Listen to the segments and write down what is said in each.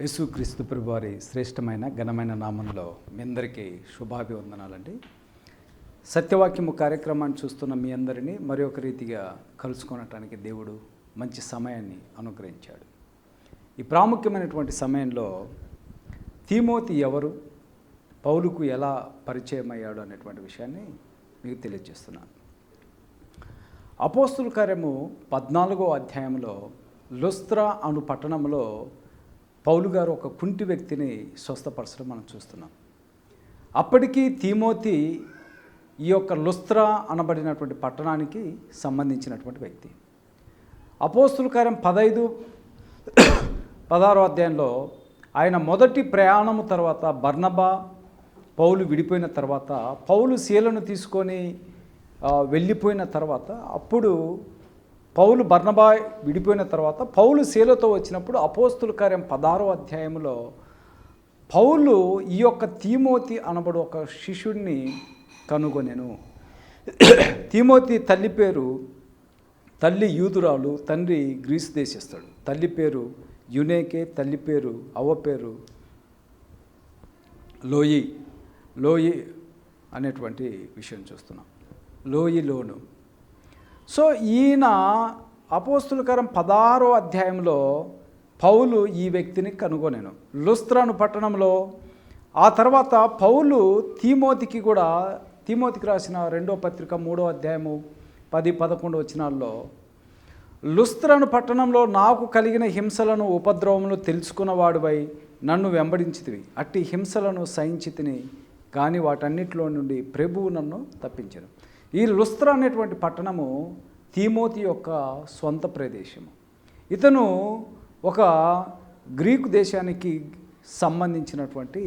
యేసుక్రీస్తు వారి శ్రేష్టమైన ఘనమైన నామంలో మీ అందరికీ శుభాభివందనాలండి. సత్యవాక్యము కార్యక్రమాన్ని చూస్తున్న మీ అందరినీ మరి ఒక రీతిగా కలుసుకొనటానికి దేవుడు మంచి సమయాన్ని అనుగ్రహించాడు. ఈ ప్రాముఖ్యమైనటువంటి సమయంలో తీమోతి ఎవరు పౌలుకు ఎలా పరిచయం అయ్యాడు అనేటువంటి విషయాన్ని మీకు తెలియజేస్తున్నాను. అపోస్తుల కార్యము పద్నాలుగో అధ్యాయంలో లుస్త్రా అను పట్టణంలో పౌలు గారు ఒక కుంటి వ్యక్తిని స్వస్థపరచడం మనం చూస్తున్నాం. అప్పటికీ తీమోతి ఈ యొక్క లుస్త్రా అనబడినటువంటి పట్టణానికి సంబంధించినటువంటి వ్యక్తి. అపోస్తుల కార్యం పదైదు పదహారో అధ్యాయంలో ఆయన మొదటి ప్రయాణము తర్వాత బర్నబా పౌలు విడిపోయిన తర్వాత పౌలు శీలను తీసుకొని వెళ్ళిపోయిన తర్వాత అప్పుడు పౌలు బర్నబా విడిపోయిన తర్వాత పౌలు శీలతో వచ్చినప్పుడు అపోస్తుల కార్యం పదారో అధ్యాయంలో పౌలు ఈ యొక్క తీమోతి అనబడు ఒక శిష్యుడిని కనుగొనెను. తీమోతి తల్లి పేరు తల్లి యూదురాలు తండ్రి గ్రీసు దేశిస్తాడు తల్లి పేరు యునేకే తల్లి పేరు అవ్వ పేరు లోయి. లోయి అనేటువంటి విషయం చూస్తున్నాం. లోయి లోను సో ఈయన అపోస్తులకరం పదహారో అధ్యాయంలో పౌలు ఈ వ్యక్తిని కనుగొనేను. లుస్త్రాను పట్టణంలో ఆ తర్వాత పౌలు తీమోతికి కూడా తీమోతికి రాసిన రెండో పత్రిక మూడో అధ్యాయము పది పదకొండు వచనాల్లో లుస్త్రను పట్టణంలో నాకు కలిగిన హింసలను ఉపద్రవములు తెలుసుకున్నవాడువై నన్ను వెంబడించితివి. అట్టి హింసలను సహించితిని కానీ వాటన్నిటిలో నుండి ప్రభువు నన్ను తప్పించను. ఈ లుస్త్ర అనేటువంటి పట్టణము తీమోతి యొక్క సొంత ప్రదేశము. ఇతను ఒక గ్రీకు దేశానికి సంబంధించినటువంటి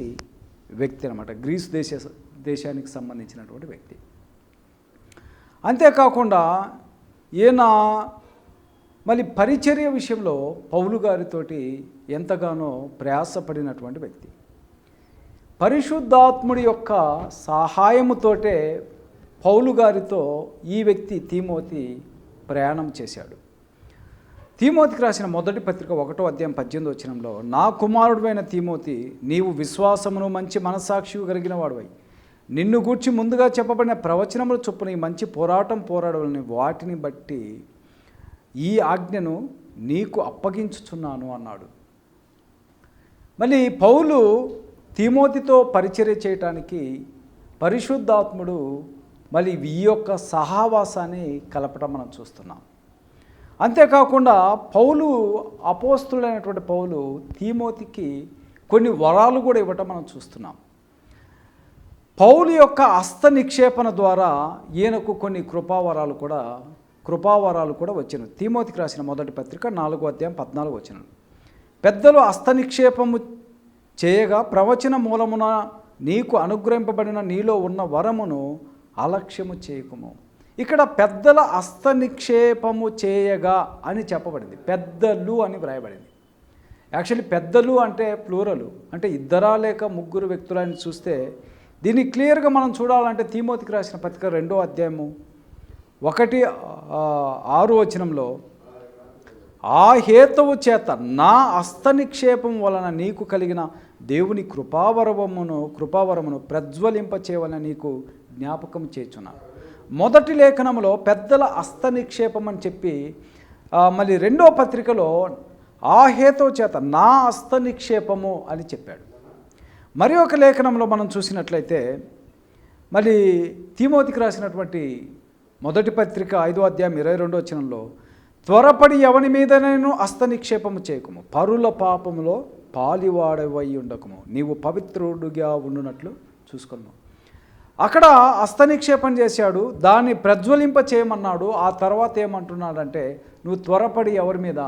వ్యక్తి అనమాట గ్రీస్ దేశ దేశానికి సంబంధించినటువంటి వ్యక్తి. అంతేకాకుండా ఈయన మళ్ళీ పరిచర్య విషయంలో పౌలు గారితోటి ఎంతగానో ప్రయాసపడినటువంటి వ్యక్తి. పరిశుద్ధాత్ముడి యొక్క సహాయముతోటే పౌలు గారితో ఈ వ్యక్తి తీమోతి ప్రయాణం చేశాడు. తీమోతికి రాసిన మొదటి పత్రిక ఒకటో అధ్యాయం పద్దెనిమిది వచ్చినంలో నా కుమారుడువైన తీమోతి నీవు విశ్వాసమును మంచి మనస్సాక్షి కలిగిన వాడువై నిన్ను గూర్చి ముందుగా చెప్పబడిన ప్రవచనముల చొప్పున ఈ మంచి పోరాటం పోరాడవలని వాటిని బట్టి ఈ ఆజ్ఞను నీకు అప్పగించుచున్నాను అన్నాడు. మళ్ళీ పౌలు తిమోతితో పరిచర్య చేయటానికి పరిశుద్ధాత్ముడు మళ్ళీ ఈ యొక్క సహావాసాన్ని కలపడం మనం చూస్తున్నాం. అంతేకాకుండా పౌలు అపోస్తుడైనటువంటి పౌలు తీమోతికి కొన్ని వరాలు కూడా ఇవ్వటం మనం చూస్తున్నాం. పౌలు యొక్క హస్త నిక్షేపణ ద్వారా ఈయనకు కొన్ని కృపావరాలు కూడా కృపావరాలు కూడా వచ్చిన తీమోతికి రాసిన మొదటి పత్రిక నాలుగో అధ్యాయం పద్నాలుగు వచ్చిన పెద్దలు హస్త నిక్షేపము చేయగా ప్రవచన మూలమున నీకు అనుగ్రహింపబడిన నీలో ఉన్న వరమును అలక్ష్యము చేయకము. ఇక్కడ పెద్దల హస్త నిక్షేపము చేయగా అని చెప్పబడింది. పెద్దలు అని వ్రాయబడింది. యాక్చువల్లీ పెద్దలు అంటే ప్లూరలు అంటే ఇద్దరా లేక ముగ్గురు వ్యక్తులని చూస్తే దీన్ని క్లియర్గా మనం చూడాలంటే తీమోతికి రాసిన పత్రిక రెండో అధ్యాయము ఒకటి ఆరు వచనంలో ఆ హేతువు చేత నా హస్త నిక్షేపం వలన నీకు కలిగిన దేవుని కృపావరవమును కృపావరమును ప్రజ్వలింప చేయవలన నీకు జ్ఞాపకం చేర్చున్నాను మొదటి లేఖనంలో పెద్దల హస్త నిక్షేపం అని చెప్పి మళ్ళీ రెండో పత్రికలో ఆ హేతో చేత నా హస్త నిక్షేపము అని చెప్పాడు. మరి ఒక లేఖనంలో మనం చూసినట్లయితే మళ్ళీ తీమోతికి రాసినటువంటి మొదటి పత్రిక ఐదో అధ్యాయం ఇరవై రెండో వచనంలో త్వరపడి ఎవని మీదనైనా హస్త నిక్షేపము చేయకము? పరుల పాపములో పాలివాడవై ఉండకము. నీవు పవిత్రుడుగా ఉండునట్లు చూసుకున్నావు అక్కడ హస్తనిక్షేపం చేశాడు దాన్ని ప్రజ్వలింప చేయమన్నాడు ఆ తర్వాత ఏమంటున్నాడంటే నువ్వు త్వరపడి ఎవరి మీద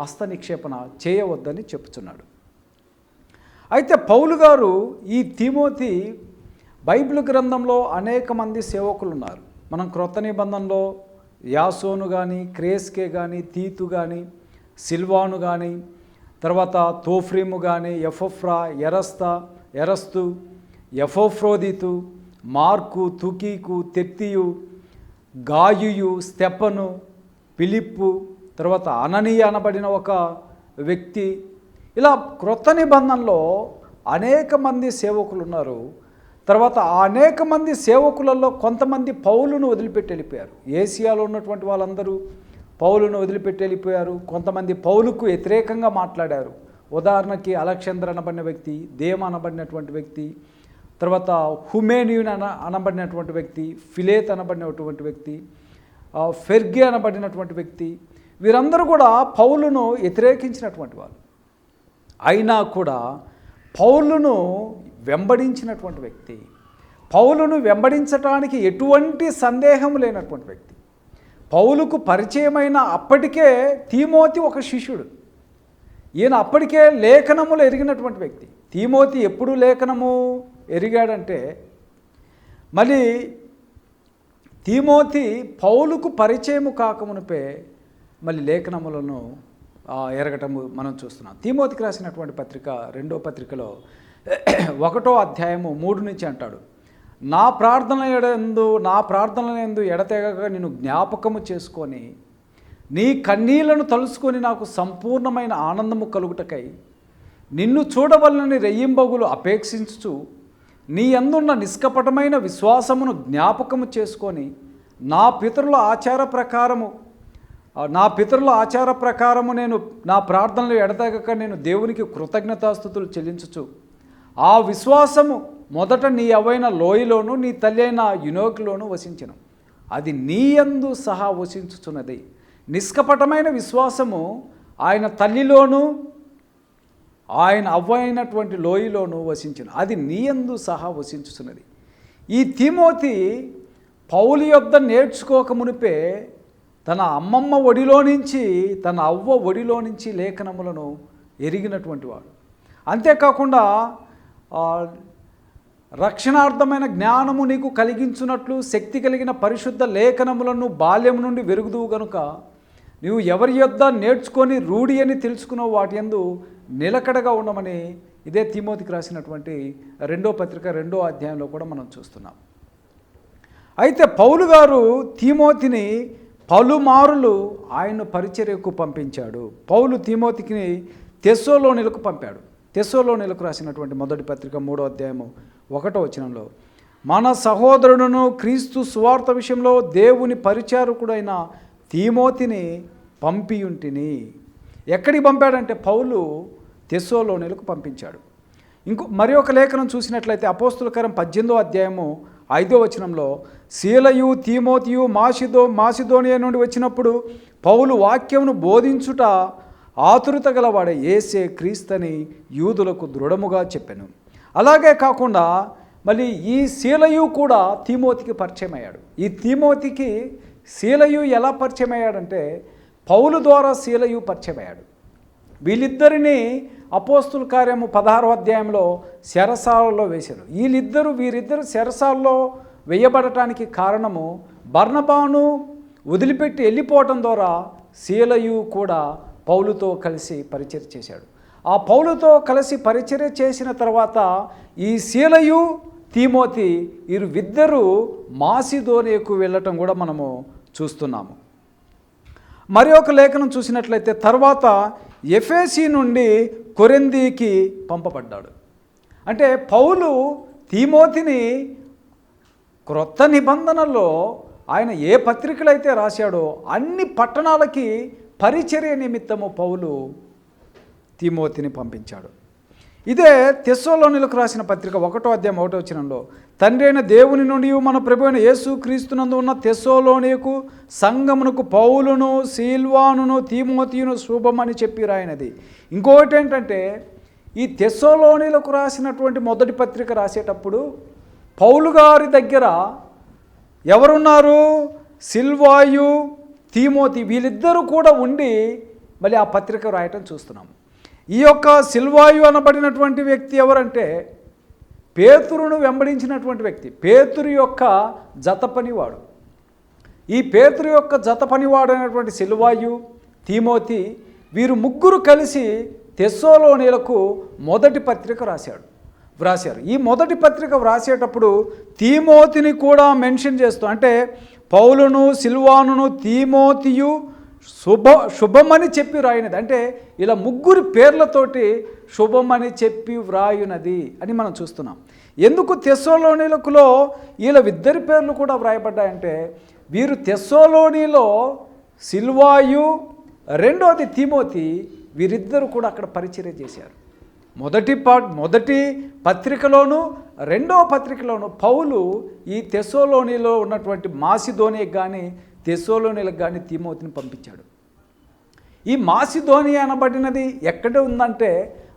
హస్త నిక్షేపణ చేయవద్దని చెప్పుచున్నాడు. అయితే పౌలు గారు ఈ తిమోతి బైబిల్ గ్రంథంలో అనేక మంది సేవకులు ఉన్నారు మనం క్రొత్త నిబంధనలో యాసోను కానీ క్రేస్కే కానీ తీతు కానీ సిల్వాను కానీ తర్వాత తోఫ్రీము కానీ ఎఫోఫ్రా ఎరస్తా ఎరస్తు ఎఫోఫ్రోదితు మార్కు తుకీకు తెత్తియు గాయుయు స్టెప్పను పిలిప్పు తర్వాత అననీయ అనబడిన ఒక వ్యక్తి. ఇలా క్రొత్త నిబంధనలో అనేక మంది సేవకులు ఉన్నారు. తర్వాత ఆ అనేక మంది సేవకులలో కొంతమంది పౌలును వదిలిపెట్టి వెళ్ళిపోయారు. ఏసియాలో ఉన్నటువంటి వాళ్ళందరూ పౌలును వదిలిపెట్టి వెళ్ళిపోయారు. కొంతమంది పౌలుకు వ్యతిరేకంగా మాట్లాడారు. ఉదాహరణకి అలెక్సాందర్ అనబడిన వ్యక్తి దేమ అనబడినటువంటి వ్యక్తి తర్వాత హుమేనియున్ అన అనబడినటువంటి వ్యక్తి ఫిలేత్ అనబడినటువంటి వ్యక్తి ఫెర్గే అనబడినటువంటి వ్యక్తి వీరందరూ కూడా పౌలును వ్యతిరేకించినటువంటి వాళ్ళు. అయినా కూడా పౌలును వెంబడించినటువంటి వ్యక్తి పౌలును వెంబడించటానికి ఎటువంటి సందేహం లేనటువంటి వ్యక్తి. పౌలుకు పరిచయమైన అప్పటికే తీమోతి ఒక శిష్యుడు. ఈయన అప్పటికే లేఖనములు ఎరిగినటువంటి వ్యక్తి. తీమోతి ఎప్పుడు లేఖనము? ఎరిగాడంటే మళ్ళీ తీమోతి పౌలుకు పరిచయము కాకమునిపే మళ్ళీ లేఖనములను ఎరగటము మనం చూస్తున్నాం. తీమోతికి రాసినటువంటి పత్రిక రెండో పత్రికలో ఒకటో అధ్యాయము మూడు నుంచి అంటాడు నా ప్రార్థన ఎడందు నా ప్రార్థన ఎందు ఎడతెగక నేను జ్ఞాపకము చేసుకొని నీ కన్నీళ్ళను తలుసుకొని నాకు సంపూర్ణమైన ఆనందము కలుగుటకై నిన్ను చూడవలనని రెయ్యింబగులు అపేక్షించుచు నీ అందున్న నిష్కపటమైన విశ్వాసమును జ్ఞాపకము చేసుకొని నా పితరుల ఆచార ప్రకారము నా పితరుల ఆచార ప్రకారము నేను నా ప్రార్థనలు ఎడతెగక నేను దేవునికి కృతజ్ఞతాస్థుతులు చెల్లించుచు ఆ విశ్వాసము మొదట నీ అవైన లోయలోను నీ తల్లి అయిన యునోకిలోను వసించను. అది నీ యందు సహా వసించుచున్నది. నిష్కపటమైన విశ్వాసము ఆయన తల్లిలోనూ ఆయన అవ్వైనటువంటి లోయలోను వసించిన. అది నీయందు సహా వసించుతున్నది ఈ తిమోతి పౌలి యొద్ద నేర్చుకోక మునిపే తన అమ్మమ్మ ఒడిలో నుంచి తన అవ్వ ఒడిలో నుంచి లేఖనములను ఎరిగినటువంటి వాడు. అంతేకాకుండా రక్షణార్థమైన జ్ఞానము నీకు కలిగించున్నట్లు శక్తి కలిగిన పరిశుద్ధ లేఖనములను బాల్యం నుండి వెరుగుదువు గనుక నీవు ఎవరి యొద్ద నేర్చుకొని రూఢి అని తెలుసుకున్న వాటి యందు నిలకడగా ఉండమని ఇదే తిమోతికి రాసినటువంటి రెండో పత్రిక రెండో అధ్యాయంలో కూడా మనం చూస్తున్నాం. అయితే పౌలు గారు తిమోతిని పలుమారులు ఆయన పరిచర్యకు పంపించాడు. పౌలు తీమోతికి తెస్సోలోనిలకు పంపాడు. తెస్సోలోనిలకు రాసినటువంటి మొదటి పత్రిక మూడో అధ్యాయము ఒకటో వచనంలో మన సహోదరుడును క్రీస్తు సువార్త విషయంలో దేవుని పరిచారకుడైన తీమోతిని పంపియుంటిని. ఎక్కడికి పంపాడంటే పౌలు తెస్సోలోనిలకు పంపించాడు. ఇంకో మరి ఒక లేఖనం చూసినట్లయితే అపోస్తులకరం పద్దెనిమిదో అధ్యాయము ఐదో వచనంలో శీలయు తీమోతియు మాసిదో మాసిదోనియ నుండి వచ్చినప్పుడు పౌలు వాక్యమును బోధించుట ఆతురత గలవాడే ఏసే క్రీస్తని యూదులకు దృఢముగా చెప్పాను. అలాగే కాకుండా మళ్ళీ ఈ శీలయు కూడా తీమోతికి పరిచయం అయ్యాడు ఈ తీమోతికి శీలయు ఎలా పరిచయం అయ్యాడంటే పౌలు ద్వారా శీలయు పరిచయం అయ్యాడు వీళ్ళిద్దరిని అపోస్తుల కార్యము పదహారో అధ్యాయంలో శరసాలలో వేశారు. వీళ్ళిద్దరూ వీరిద్దరు శరసాలలో వేయబడటానికి కారణము బర్ణబాను వదిలిపెట్టి వెళ్ళిపోవటం ద్వారా శీలయు కూడా పౌలుతో కలిసి పరిచయం చేశాడు. ఆ పౌలుతో కలిసి పరిచర్య చేసిన తర్వాత ఈ శీలయు తీమోతి వీరు ఇద్దరు మాసిదోనియకు వెళ్ళటం కూడా మనము చూస్తున్నాము. మరి ఒక లేఖనం చూసినట్లయితే తర్వాత ఎఫేసి నుండి కొరిందీకి పంపబడ్డాడు. అంటే పౌలు తీమోతిని క్రొత్త నిబంధనల్లో ఆయన ఏ పత్రికలు అయితే రాశాడో అన్ని పట్టణాలకి పరిచర్య నిమిత్తము పౌలు తిమోతిని పంపించాడు. ఇదే తెస్సోలోనిలకు రాసిన పత్రిక ఒకటో అధ్యాయం ఒకటో వచ్చినంలో తండ్రి అయిన దేవుని నుండి మన ప్రభు అయిన యేసు క్రీస్తునందు ఉన్న తెస్సోలోనికు సంగమునకు పౌలును సీల్వానును తీమోతియును శుభమని చెప్పి రాయినది ఇంకొకటి ఏంటంటే ఈ తెస్సోలోనిలకు రాసినటువంటి మొదటి పత్రిక రాసేటప్పుడు పౌలు గారి దగ్గర ఎవరున్నారు? సిల్వాయు తీమోతి వీళ్ళిద్దరూ కూడా ఉండి మళ్ళీ ఆ పత్రిక రాయటం చూస్తున్నాం ఈ యొక్క సిల్వాయు అనబడినటువంటి వ్యక్తి ఎవరంటే పేతురును వెంబడించినటువంటి వ్యక్తి. పేతురు యొక్క జత పనివాడు ఈ పేతురు యొక్క జత పనివాడు అయినటువంటి సిల్వాయు తీమోతి వీరు ముగ్గురు కలిసి తెస్సోలోనిలకు మొదటి పత్రిక రాశాడు. వ్రాశారు. ఈ మొదటి పత్రిక వ్రాసేటప్పుడు తీమోతిని కూడా మెన్షన్ చేస్తూ అంటే పౌలును సిల్వానును తీమోతియు శుభ శుభమని చెప్పి వ్రాయినది. అంటే ఇలా ముగ్గురి పేర్లతోటి శుభమని చెప్పి వ్రాయునది అని మనం చూస్తున్నాం. ఎందుకు తెస్సోలోనిలకులో వీళ్ళ ఇద్దరి పేర్లు కూడా వ్రాయబడ్డాయంటే వీరు తెస్సోలోనిలో సిల్వాయు రెండోది తిమోతి వీరిద్దరు కూడా అక్కడ పరిచర్య చేశారు. మొదటి పా మొదటి పత్రికలోను రెండవ పత్రికలోను పౌలు ఈ తెస్సోలోనిలో ఉన్నటువంటి మాసిధోనికి కానీ తెసోలోనిలకు కానీ తీమోతిని పంపించాడు. ఈ మాసిధోని అనబడినది ఎక్కడ ఉందంటే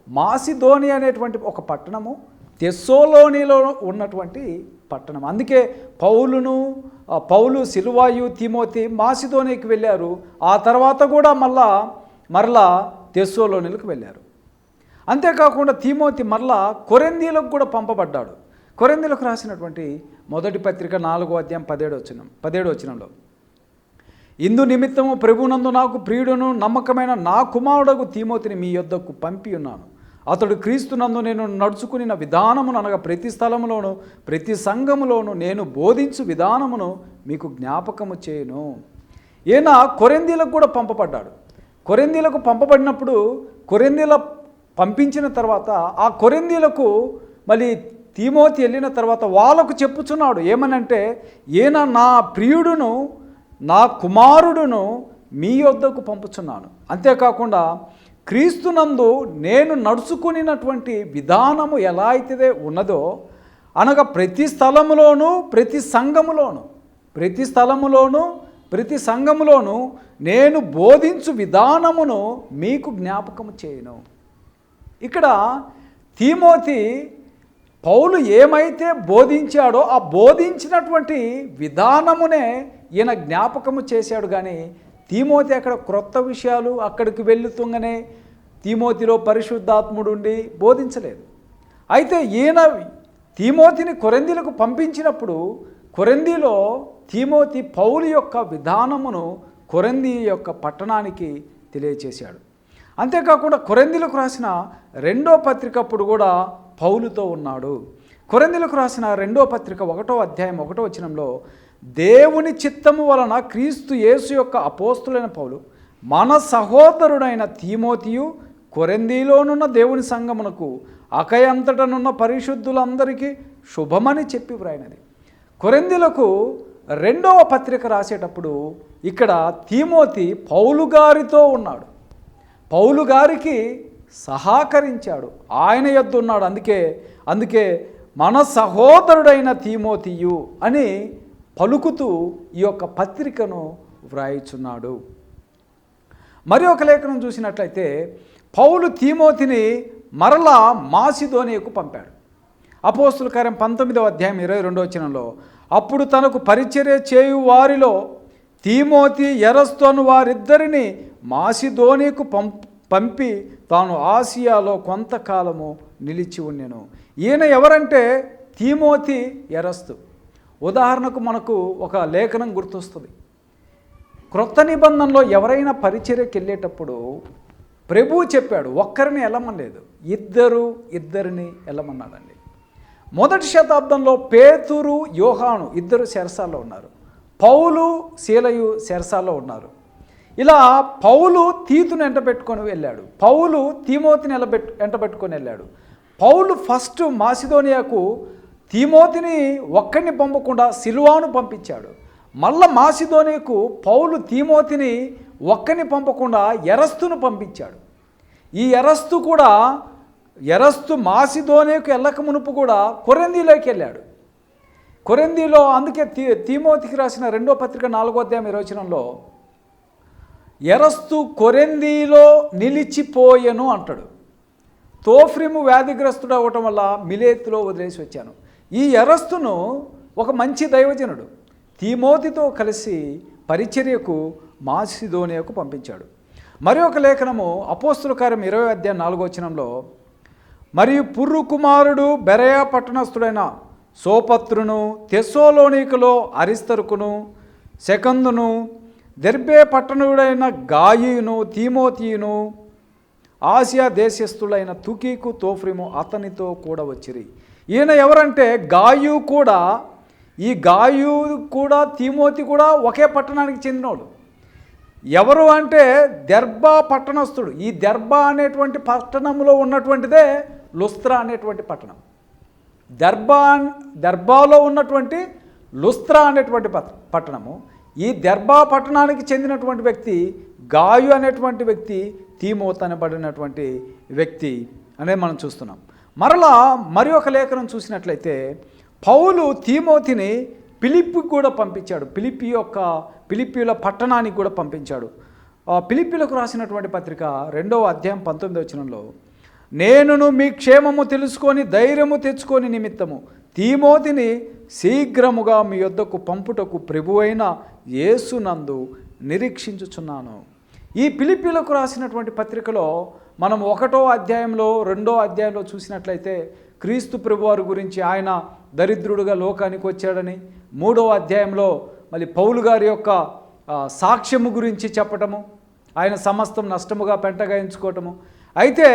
మాసిధోని అనేటువంటి ఒక పట్టణము తెస్సోలోనిలో ఉన్నటువంటి పట్టణం. అందుకే పౌలును పౌలు సిలువాయు తిమోతి మాసిధోనికి వెళ్ళారు. ఆ తర్వాత కూడా మళ్ళా మరలా తెస్సోలోనిలకు వెళ్ళారు. అంతేకాకుండా తిమోతి మరలా కొరెందీలకు కూడా పంపబడ్డాడు. కొరెందీలకు రాసినటువంటి మొదటి పత్రిక నాలుగో అధ్యాయం పదిహేడు వచ్చినం పదిహేడు వచ్చినంలో ఇందు నిమిత్తము ప్రభునందు నాకు ప్రియుడును నమ్మకమైన నా కుమారుడకు తీమోతిని మీ యొద్దకు పంపి ఉన్నాను. అతడు క్రీస్తునందు నేను నడుచుకుని విధానమును అనగా ప్రతి స్థలములోను ప్రతి సంఘములోను నేను బోధించు విధానమును మీకు జ్ఞాపకము చేయను. ఈయన కొరెందీలకు కూడా పంపబడ్డాడు. కొరెందీలకు పంపబడినప్పుడు కొరెందీల పంపించిన తర్వాత ఆ కొరెందీలకు మళ్ళీ తీమోతి వెళ్ళిన తర్వాత వాళ్ళకు చెప్పుచున్నాడు. ఏమనంటే ఈయన నా ప్రియుడును నా కుమారుడును మీ యొద్దకు పంపుచున్నాను. అంతేకాకుండా క్రీస్తునందు నేను నడుచుకునినటువంటి విధానము ఎలా అయితే ఉన్నదో అనగా ప్రతి స్థలములోనూ ప్రతి సంఘములోను ప్రతి స్థలములోనూ ప్రతి సంఘములోనూ నేను బోధించు విధానమును మీకు జ్ఞాపకము చేయను. ఇక్కడ తీమోతి పౌలు ఏమైతే బోధించాడో ఆ బోధించినటువంటి విధానమునే ఈయన జ్ఞాపకము చేశాడు కానీ తీమోతి అక్కడ క్రొత్త విషయాలు అక్కడికి వెళ్తుంగనే తీమోతిలో పరిశుద్ధాత్ముడుండి బోధించలేదు. అయితే ఈయన తీమోతిని కొరందీలకు పంపించినప్పుడు కొరందీలో తీమోతి పౌలు యొక్క విధానమును కొరంది యొక్క పట్టణానికి తెలియచేశాడు. అంతేకాకుండా కొరందీలకు రాసిన రెండో పత్రిక అప్పుడు కూడా పౌలుతో ఉన్నాడు. కొరందీలకు రాసిన రెండో పత్రిక ఒకటో అధ్యాయం ఒకటో వచనంలో దేవుని చిత్తము వలన క్రీస్తు యేసు యొక్క అపోస్తులైన పౌలు మన సహోదరుడైన తీమోతియు కొరందీలోనున్న దేవుని సంగమునకు అకయంతటనున్న పరిశుద్ధులందరికీ శుభమని చెప్పి వ్రాయినది. కొరందిలకు రెండవ పత్రిక రాసేటప్పుడు ఇక్కడ తీమోతి పౌలు గారితో ఉన్నాడు. పౌలు గారికి సహకరించాడు. ఆయన యొద్ద ఉన్నాడు అందుకే అందుకే మన సహోదరుడైన తీమోతియు అని పలుకుతూ ఈ యొక్క పత్రికను వ్రాయిచున్నాడు. మరి ఒక లేఖనం చూసినట్లయితే పౌలు తీమోతిని మరలా మాసిధోనియకు పంపాడు. అపోస్తుల కార్యం పంతొమ్మిదవ అధ్యాయం ఇరవై రెండో వచనంలో అప్పుడు తనకు పరిచర్య చేయు వారిలో తీమోతి ఎరస్తోను వారిద్దరిని మాసిధోనియకు పం పంపి తాను ఆసియాలో కొంతకాలము నిలిచి ఉండెను ఈయన ఎవరంటే తీమోతి ఎరస్తు. ఉదాహరణకు మనకు ఒక లేఖనం గుర్తొస్తుంది. క్రొత్త నిబంధనలో ఎవరైనా పరిచర్యకి వెళ్ళేటప్పుడు ప్రభువు చెప్పాడు ఒక్కరిని వెళ్ళమనలేదు ఇద్దరు ఇద్దరిని వెళ్ళమన్నాడండి మొదటి శతాబ్దంలో పేతురు యోహాను ఇద్దరు శరసాల్లో ఉన్నారు. పౌలు శీలయు శరసాల్లో ఉన్నారు. ఇలా పౌలు తీతును ఎంటబెట్టుకొని వెళ్ళాడు. పౌలు తీమోతిని ఎలబెట్ ఎంటబెట్టుకొని వెళ్ళాడు. పౌలు ఫస్ట్ మాసిదోనియాకు తీమోతిని ఒక్కడిని పంపకుండా సిల్వాను పంపించాడు. మళ్ళా మాసిదోనియకు పౌలు తీమోతిని ఒక్కని పంపకుండా ఎరస్తును పంపించాడు. ఈ ఎరస్తు కూడా ఎరస్తు మాసిదోనియకు వెళ్ళక మునుపు కూడా కొరందీలోకి వెళ్ళాడు. కొరందీలో అందుకే తీ తీమోతికి రాసిన రెండో పత్రిక నాలుగో అధ్యాయం నిర్వచనంలో ఎరస్తు కొరెందీలో నిలిచిపోయెను అంటాడు. తోఫ్రిము వ్యాధిగ్రస్తుడు అవ్వటం వల్ల మిలేత్తులో వదిలేసి వచ్చాను. ఈ ఎరస్తును ఒక మంచి దైవజనుడు తీమోతితో కలిసి పరిచర్యకు మాసిదోనియకు పంపించాడు. మరి ఒక లేఖనము అపోస్తుల కార్యం ఇరవై అధ్యాయం నాలుగో వచనంలో మరియు పుర్రు కుమారుడు బెరయా పట్టణస్థుడైన సోపత్రును తెస్సోలోనికలో అరిస్తరుకును సెకందును దెర్బే పట్టణుడైన గాయును తీమోతియును ఆసియా దేశస్థులైన తుకీకు తోఫ్రిము అతనితో కూడా వచ్చిరి. ఈయన ఎవరంటే గాయు కూడా ఈ గాయు కూడా తిమోతి కూడా ఒకే పట్టణానికి చెందినోడు. ఎవరు అంటే దెర్బా పట్టణస్థుడు. ఈ దెర్బా అనేటువంటి పట్టణంలో ఉన్నటువంటిదే లుస్త్రా అనేటువంటి పట్టణం. దర్బా దర్బాలో ఉన్నటువంటి లుస్త్రా అనేటువంటి పట్టణము. ఈ దర్బా పట్టణానికి చెందినటువంటి వ్యక్తి గాయు అనేటువంటి వ్యక్తి తీమోత్ అనబడినటువంటి వ్యక్తి అనేది మనం చూస్తున్నాం. మరలా మరి ఒక లేఖనం చూసినట్లయితే పౌలు తీమోతిని పిలిప్పి కూడా పంపించాడు. పిలిపి యొక్క పిలిపిల పట్టణానికి కూడా పంపించాడు. ఆ పిలిపిలకు రాసినటువంటి పత్రిక రెండవ అధ్యాయం పంతొమ్మిది వచనంలో నేనును మీ క్షేమము తెలుసుకొని ధైర్యము తెచ్చుకొని నిమిత్తము తీమోతిని శీఘ్రముగా మీ యొద్దకు పంపుటకు ప్రభువైన యేసునందు నిరీక్షించుచున్నాను. ఈ పిలిపిలకు రాసినటువంటి పత్రికలో మనం ఒకటో అధ్యాయంలో రెండో అధ్యాయంలో చూసినట్లయితే క్రీస్తు ప్రభువారి గురించి ఆయన దరిద్రుడుగా లోకానికి వచ్చాడని మూడో అధ్యాయంలో మళ్ళీ పౌలు గారి యొక్క సాక్ష్యము గురించి చెప్పటము ఆయన సమస్తం నష్టముగా పెంటగా ఎంచుకోవటము. అయితే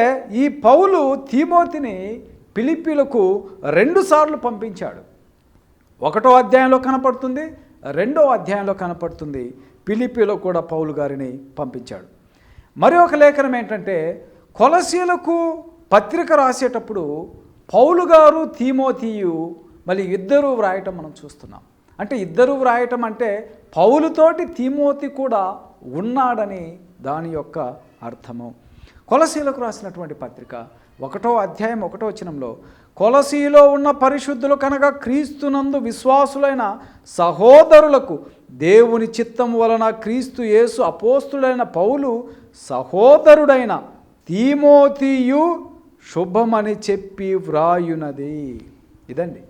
ఈ పౌలు తీమోతిని పిలిపిలకు రెండుసార్లు పంపించాడు. ఒకటో అధ్యాయంలో కనపడుతుంది రెండో అధ్యాయంలో కనపడుతుంది. పిలిపిలో కూడా పౌలు గారిని పంపించాడు. మరి ఒక లేఖనం ఏంటంటే కొలసీలకు పత్రిక రాసేటప్పుడు పౌలు గారు తీమోతీయు మళ్ళీ ఇద్దరు వ్రాయటం మనం చూస్తున్నాం. అంటే ఇద్దరు వ్రాయటం అంటే పౌలుతోటి తీమోతి కూడా ఉన్నాడని దాని యొక్క అర్థము. కొలసీలకు రాసినటువంటి పత్రిక ఒకటో అధ్యాయం ఒకటో వచనంలో కొలసీలో ఉన్న పరిశుద్ధులు కనుక క్రీస్తునందు విశ్వాసులైన సహోదరులకు దేవుని చిత్తం వలన క్రీస్తు యేసు అపోస్తుడైన పౌలు సహోదరుడైన తీమోతియు శుభమని చెప్పి వ్రాయునది. ఇదండి.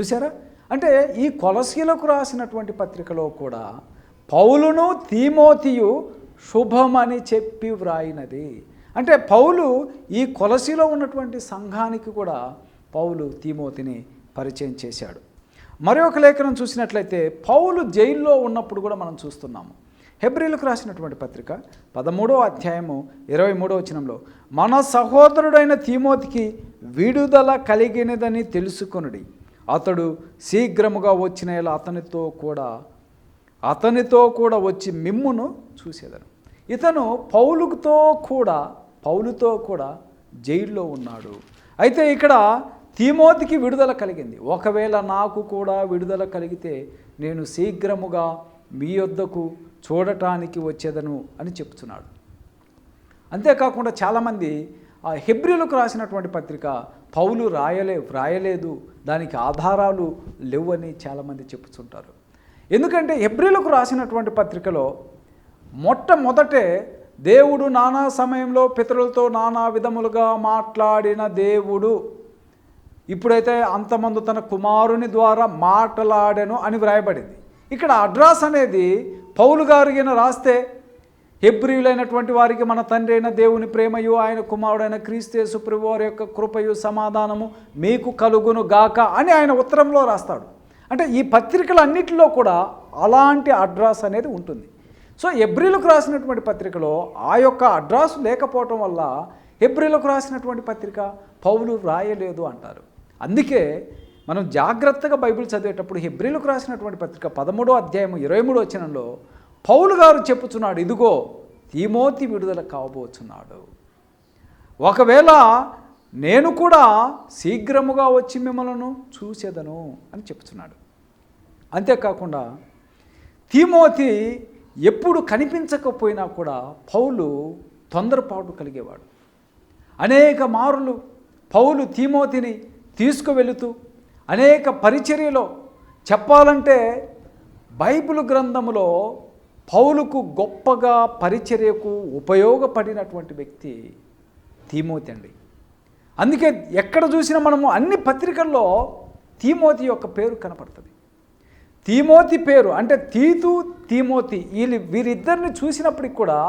చూసారా అంటే ఈ కొలసీలకు రాసినటువంటి పత్రికలో కూడా పౌలును తీమోతియు శుభమని చెప్పి వ్రాయినది. అంటే పౌలు ఈ కొలసీలో ఉన్నటువంటి సంఘానికి కూడా పౌలు తీమోతిని పరిచయం చేశాడు. మరి ఒక లేఖనం చూసినట్లయితే పౌలు జైల్లో ఉన్నప్పుడు కూడా మనం చూస్తున్నాము. హెబ్రిలకు రాసినటువంటి పత్రిక పదమూడో అధ్యాయము ఇరవై మూడో వచనంలో మన సహోదరుడైన తీమోతికి విడుదల కలిగినదని తెలుసుకొనుడి. అతడు శీఘ్రముగా వచ్చిన ఇలా అతనితో కూడా అతనితో కూడా వచ్చి మిమ్మును చూసేదను. ఇతను పౌలుతో కూడా పౌలుతో కూడా జైల్లో ఉన్నాడు. అయితే ఇక్కడ తీమోతికి విడుదల కలిగింది. ఒకవేళ నాకు కూడా విడుదల కలిగితే నేను శీఘ్రముగా మీ యొద్దకు చూడటానికి వచ్చేదను అని చెప్తున్నాడు. అంతేకాకుండా చాలామంది ఆ హెబ్రిలకు రాసినటువంటి పత్రిక పౌలు రాయలే వ్రాయలేదు దానికి ఆధారాలు లేవని చాలామంది చెప్తుంటారు ఎందుకంటే హెబ్రిలకు రాసినటువంటి పత్రికలో మొట్టమొదటే దేవుడు నానా సమయంలో పితరులతో నానా విధములుగా మాట్లాడిన దేవుడు. ఇప్పుడైతే అంతమందు తన కుమారుని ద్వారా మాట్లాడెను అని వ్రాయబడింది. ఇక్కడ అడ్రస్ అనేది పౌలు గారిగిన రాస్తే హెబ్రియులైనటువంటి వారికి మన తండ్రి అయిన దేవుని ప్రేమయు ఆయన కుమారుడైన క్రీస్తేసు ప్రభు వారి యొక్క కృపయు సమాధానము మీకు కలుగును గాక అని ఆయన ఉత్తరంలో రాస్తాడు. అంటే ఈ పత్రికలన్నిటిలో కూడా అలాంటి అడ్రస్ అనేది ఉంటుంది. సో ఎబ్రిలకు రాసినటువంటి పత్రికలో ఆ యొక్క అడ్రస్ లేకపోవటం వల్ల ఎబ్రిలకు రాసినటువంటి పత్రిక పౌలు రాయలేదు అంటారు. అందుకే మనం జాగ్రత్తగా బైబిల్ చదివేటప్పుడు హెబ్రిలకు రాసినటువంటి పత్రిక పదమూడో అధ్యాయం ఇరవై మూడో వచనంలో పౌలు గారు చెప్పుచున్నాడు ఇదిగో తీమోతి విడుదల కాబోచున్నాడు. ఒకవేళ నేను కూడా శీఘ్రముగా వచ్చి మిమ్మలను చూసేదను అని చెప్తున్నాడు అంతేకాకుండా తీమోతి ఎప్పుడు కనిపించకపోయినా కూడా పౌలు తొందరపాటు కలిగేవాడు. అనేక మారులు పౌలు తీమోతిని తీసుకువెళుతూ అనేక పరిచర్యలో చెప్పాలంటే బైబిల్ గ్రంథములో పౌలుకు గొప్పగా పరిచర్యకు ఉపయోగపడినటువంటి వ్యక్తి తీమోతి అండి. అందుకే ఎక్కడ చూసినా మనము అన్ని పత్రికల్లో తీమోతి యొక్క పేరు కనపడుతుంది. తీమోతి పేరు అంటే తీతు తీమోతి వీళ్ళు వీరిద్దరిని చూసినప్పటికి కూడా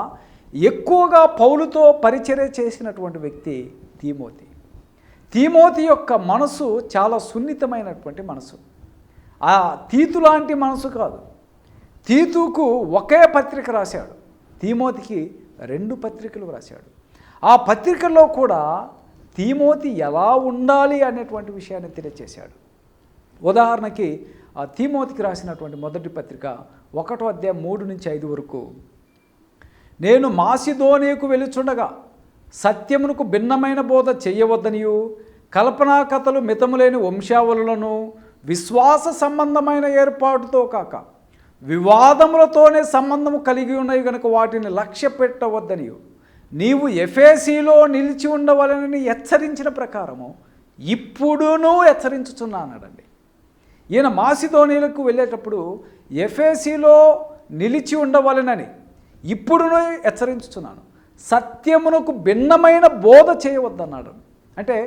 ఎక్కువగా పౌలుతో పరిచర్య చేసినటువంటి వ్యక్తి తీమోతి. తీమోతి యొక్క మనసు చాలా సున్నితమైనటువంటి మనసు. ఆ తీతు లాంటి మనసు కాదు. తీతుకు ఒకే పత్రిక రాశాడు. తీమోతికి రెండు పత్రికలు రాశాడు ఆ పత్రికల్లో కూడా తీమోతి ఎలా ఉండాలి అనేటువంటి విషయాన్ని తెలియచేశాడు. ఉదాహరణకి ఆ తీమోతికి రాసినటువంటి మొదటి పత్రిక ఒకటో అధ్యాయం మూడు నుంచి ఐదు వరకు నేను మాసిధోనియకు వెలుచుండగా సత్యమునకు భిన్నమైన బోధ చేయవద్దనియు. కల్పనా కథలు మితములేని వంశావళులను విశ్వాస సంబంధమైన ఏర్పాటుతో కాక వివాదములతోనే సంబంధము కలిగి ఉన్నాయి గనుక వాటిని లక్ష్య పెట్టవద్దనియు. నీవు ఎఫేసీలో నిలిచి ఉండవలనని హెచ్చరించిన ప్రకారము ఇప్పుడునూ హెచ్చరించుచున్నానడండి. ఈయన మాసిధోనిలకు వెళ్ళేటప్పుడు ఎఫేసీలో నిలిచి ఉండవలనని ఇప్పుడును హెచ్చరించుచున్నాను. సత్యమునకు భిన్నమైన బోధ చేయవద్దన్నాడు. అంటే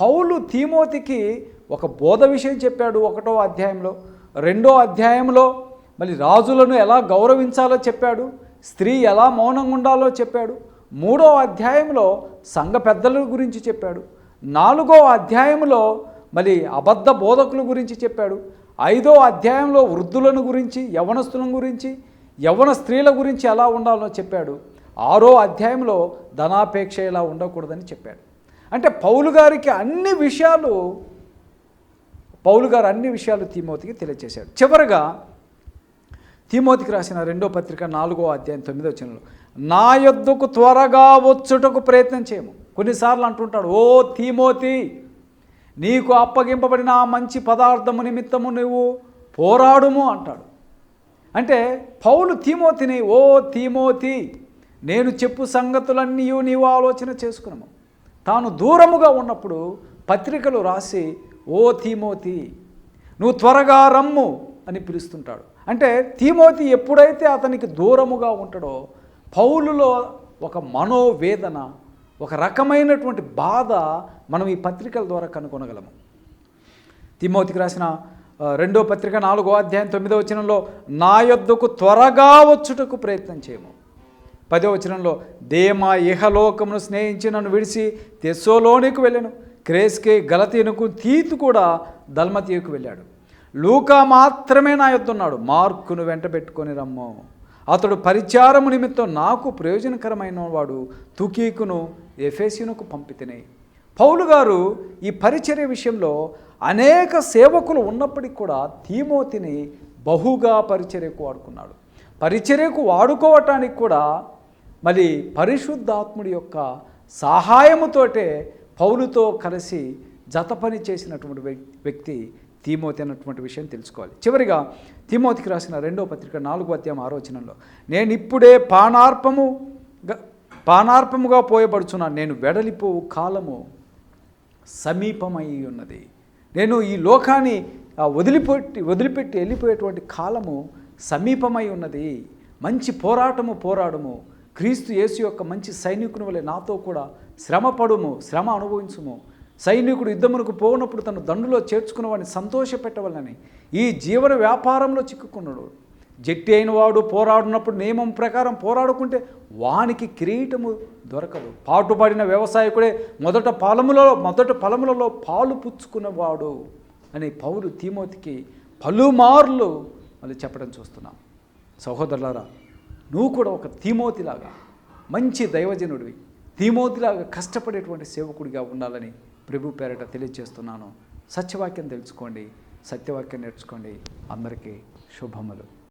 పౌలు తీమోతికి ఒక బోధ విషయం చెప్పాడు ఒకటో అధ్యాయంలో రెండో అధ్యాయంలో మళ్ళీ రాజులను ఎలా గౌరవించాలో చెప్పాడు స్త్రీ ఎలా మౌనంగా ఉండాలో చెప్పాడు మూడో అధ్యాయంలో సంఘ పెద్దల గురించి చెప్పాడు నాలుగో అధ్యాయంలో మరి అబద్ధ బోధకుల గురించి చెప్పాడు ఐదో అధ్యాయంలో వృద్ధులను గురించి యవనస్తులను గురించి యవన స్త్రీల గురించి ఎలా ఉండాలో చెప్పాడు. ఆరో అధ్యాయంలో ధనాపేక్ష ఇలా ఉండకూడదని చెప్పాడు. అంటే పౌలు గారికి అన్ని విషయాలు పౌలు గారు అన్ని విషయాలు తిమోతికి తెలియజేశాడు చివరగా తిమోతికి రాసిన రెండో పత్రిక నాలుగో అధ్యాయం తొమ్మిదో వచనంలో నా యొద్దకు త్వరగా వచ్చుటకు ప్రయత్నం చేయము. కొన్నిసార్లు అంటుంటాడు ఓ తిమోతి నీకు అప్పగింపబడిన ఆ మంచి పదార్థము నిమిత్తము నువ్వు పోరాడుము అంటాడు. అంటే పౌలు తిమోతిని ఓ తిమోతి నేను చెప్పు సంగతులన్నీ నీవు ఆలోచన చేసుకున్నాము. తాను దూరముగా ఉన్నప్పుడు పత్రికలు రాసి ఓ తీమోతి నువ్వు త్వరగా రమ్ము అని పిలుస్తుంటాడు. అంటే తీమోతి ఎప్పుడైతే అతనికి దూరముగా ఉంటాడో పౌలులో ఒక మనోవేదన ఒక రకమైనటువంటి బాధ మనం ఈ పత్రికల ద్వారా కనుగొనగలము. తిమోతికి రాసిన రెండో పత్రిక నాలుగో అధ్యాయం తొమ్మిదో వచనంలో నా యొద్దకు త్వరగా వచ్చుటకు ప్రయత్నం చేయము. పదో వచనంలో దేమా ఇహలోకమును స్నేహించి నన్ను విడిచి తెస్సోలోనికి వెళ్ళాను. క్రేస్కే గలతీనుకు తీతు కూడా దల్మతీయకు వెళ్ళాడు. లూకా మాత్రమే నా యొద్ ఉన్నాడు మార్కును వెంట పెట్టుకొని రమ్ము. అతడు పరిచారము నిమిత్తం నాకు ప్రయోజనకరమైన వాడు తుకీకును ఎఫేసియునకు పంపితేనే. పౌలు గారు ఈ పరిచర్య విషయంలో అనేక సేవకులు ఉన్నప్పటికీ కూడా తీమోతిని బహుగా పరిచర్యకు వాడుకున్నాడు. పరిచర్యకు వాడుకోవటానికి కూడా మరి పరిశుద్ధాత్ముడి యొక్క సహాయముతోటే పౌలుతో కలిసి జతపని చేసినటువంటి వ్యక్- వ్యక్తి తీమోతి అన్నటువంటి విషయం తెలుసుకోవాలి. చివరిగా తీమోతికి రాసిన రెండో పత్రిక నాలుగో అధ్యాయం ఆలోచనలో నేను ఇప్పుడే పానార్పము పానార్పముగా పోయబడుచున్నాను. నేను వెడలిపోవు కాలము సమీపమై ఉన్నది నేను ఈ లోకాన్ని వదిలిపెట్టి వదిలిపెట్టి వెళ్ళిపోయేటువంటి కాలము సమీపమై ఉన్నది. మంచి పోరాటము పోరాడము. క్రీస్తు యేసు యొక్క మంచి సైనికుని వలె నాతో కూడా శ్రమ పడుము శ్రమ అనుభవించుము. సైనికుడు యుద్ధమునకు పోనప్పుడు తను దండులో చేర్చుకున్న వాడిని సంతోషపెట్టవలని ఈ జీవన వ్యాపారంలో చిక్కుకున్నాడు. జట్టి అయిన వాడు పోరాడినప్పుడు నియమం ప్రకారం పోరాడుకుంటే వానికి కిరీటము దొరకదు. పాటుపడిన వ్యవసాయకుడే మొదట పొలములలో మొదట పొలములలో పాలు పుచ్చుకున్నవాడు అని పౌరు తీమోతికి పలుమార్లు మళ్ళీ చెప్పడం చూస్తున్నాం. సహోదరులారా నువ్వు కూడా ఒక తీమోతిలాగా మంచి దైవజనుడివి. తీమోతిలాగా కష్టపడేటువంటి సేవకుడిగా ఉండాలని ప్రభు పేరట తెలియజేస్తున్నాను. సత్యవాక్యం తెలుసుకోండి. సత్యవాక్యం నేర్చుకోండి. అందరికీ శుభములు.